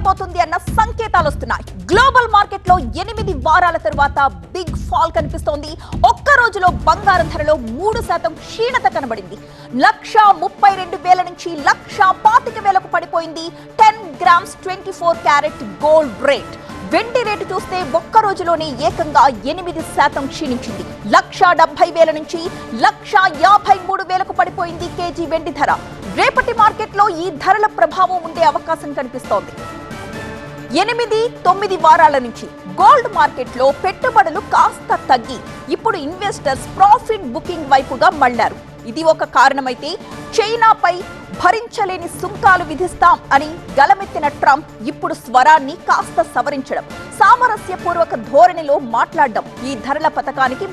ఉండబోతుంది అన్న సంకేతాలు వస్తున్నాయి. గ్లోబల్ మార్కెట్లో ఎనిమిది వారాల తర్వాత బిగ్ ఫాల్ కనిపిస్తోంది. ఒక్క రోజులో బంగారం ధరలో మూడు శాతం క్షీణత కనబడింది. లక్ష ముప్పై రెండు వేల నుంచి లక్ష పాతిక వేలకు పడిపోయింది. Ten grams twenty four carat gold rate. వెండి రేటు చూస్తే ఒక్క రోజులోనే ఏకంగా ఎనిమిది శాతం క్షీణించింది. లక్ష డెబ్బై వేల నుంచి లక్ష యాభై మూడు వేలకు పడిపోయింది కేజీ వెండి ధర. రేపటి మార్కెట్లో ఈ ధరల ప్రభావం ఉండే అవకాశం కనిపిస్తోంది. ఎనిమిది తొమ్మిది వారాల నుంచి గోల్డ్ మార్కెట్లో పెట్టుబడులు కాస్త తగ్గి ఇప్పుడు ఇన్వెస్టర్స్ ప్రాఫిట్ బుకింగ్ వైపుగా మళ్ళారు ఇది ఒక కారణమైతే చైనాపై భరించలేని సుంకాలు విధిస్తాం అని గలమెత్తిన ట్రంప్ ఇప్పుడు స్వరాన్ని కాస్త సవరించడం. సామరస్యపూర్వక ధోరణిలో మాట్లాడడం ఈ ధరల పథకానికి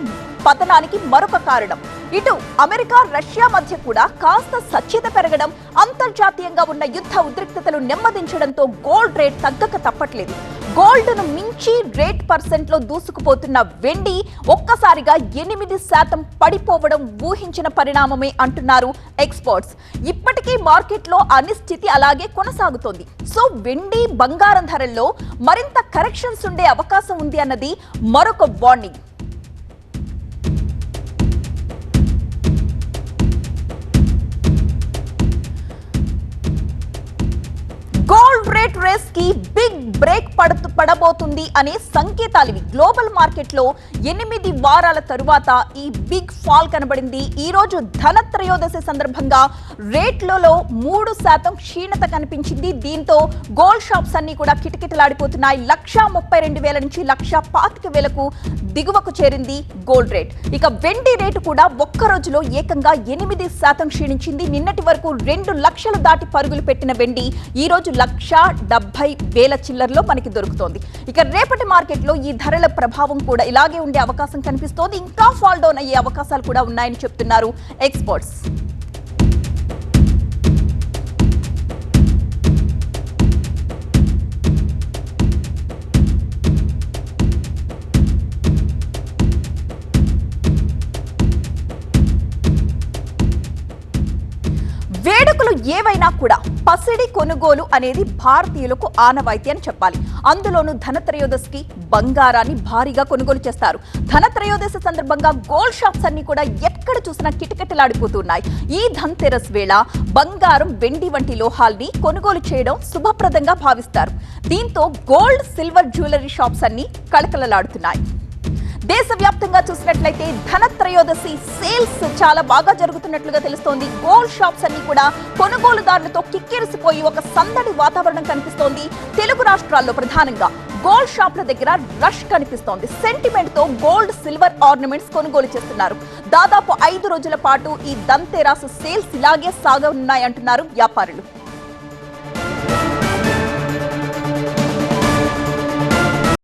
పతనానికి మరొక కారణం. ఇటు అమెరికా రష్యా మధ్య కూడా కాస్త సఖ్యత పెరగడం అంతర్జాతీయంగా ఉన్న యుద్ధ ఉద్రిక్తతలు నెమ్మదించడంతో గోల్డ్ రేట్ తగ్గక తప్పట్లేదు. గోల్డ్ను మించి రేట్ పర్సెంట్లో దూసుకుపోతున్న వెండి ఒక్కసారిగా ఎనిమిది శాతం పడిపోవడం ఊహించిన పరిణామమే అంటున్నారు ఎక్స్పర్ట్స్. ఇప్పటికీ మార్కెట్లో అనిశ్చితి అలాగే కొనసాగుతోంది. సో వెండి బంగారం ధరల్లో మరింత కరెక్షన్స్ ఉండే అవకాశం ఉంది అన్నది మరొక వార్నింగ్. గోల్డ్ రేట్ రేస్కి బిగ్ బ్రేక్ పడుతు పడబోతుంది అనే సంకేతాలు ఇవి. గ్లోబల్ మార్కెట్లో ఎనిమిది వారాల తరువాత ఈ బిగ్ ఫాల్ కనబడింది. ఈ రోజు ధనత్రయోదశి సందర్భంగా రేట్లలో మూడు శాతం క్షీణత కనిపించింది. దీంతో గోల్డ్ షాప్స్ అన్ని కూడా కిటకిటలాడిపోతున్నాయి. లక్ష ముప్పై రెండు వేల నుంచి లక్ష పాతిక వేలకు దిగువకు చేరింది గోల్డ్ రేట్. ఇక వెండి రేటు కూడా ఒక్క రోజులో ఏకంగా ఎనిమిది శాతం క్షీణించింది. నిన్నటి వరకు రెండు లక్షలు దాటి పరుగులు పెట్టిన వెండి ఈ రోజు లక్ష డెబ్బై వేల చిల్లర్లో మనకి దొరుకుతోంది. ఇక రేపటి మార్కెట్లో ఈ ధరల ప్రభావం కూడా ఇలాగే ఉండే అవకాశం కనిపిస్తోంది. ఇంకా ఫాల్ డౌన్ అయ్యే అవకాశాలు కూడా ఉన్నాయని చెప్తున్నారు ఎక్స్పర్ట్స్. ఏవైనా కూడా పసిడి కొనుగోలు అనేది భారతీయులకు ఆనవాయితీ అని చెప్పాలి. అందులోనూ ధనత్రయోదశికి బంగారాన్ని భారీగా కొనుగోలు చేస్తారు. ధనత్రయోదశి సందర్భంగా గోల్డ్ షాప్స్ అన్ని కూడా ఎక్కడ చూసినా కిటకిటలాడిపోతున్నాయి. ఈ ధన్తెరస్ వేళ బంగారం వెండి వంటి లోహాల్ని కొనుగోలు చేయడం శుభప్రదంగా భావిస్తారు. దీంతో గోల్డ్ సిల్వర్ జ్యువెలరీ షాప్స్ అన్ని కళకళలాడుతున్నాయి. దేశవ్యాప్తంగా చూసినట్లయితే ధనత్రయోదశి సేల్స్ చాలా బాగా జరుగుతున్నట్లుగా తెలుస్తోంది. గోల్డ్ షాప్స్ అన్ని కూడా కొనుగోలుదారులతో కిక్కిరిసిపోయి ఒక సందడి వాతావరణం కనిపిస్తోంది. తెలుగు రాష్ట్రాల్లో ప్రధానంగా గోల్డ్ షాప్ల దగ్గర రష్ కనిపిస్తోంది. సెంటిమెంట్తో గోల్డ్ సిల్వర్ ఆర్నమెంట్స్ కొనుగోలు చేస్తున్నారు. దాదాపు ఐదు రోజుల పాటు ఈ దంతెరాసు సేల్స్ ఇలాగే సాగనున్నాయంటున్నారు వ్యాపారులు.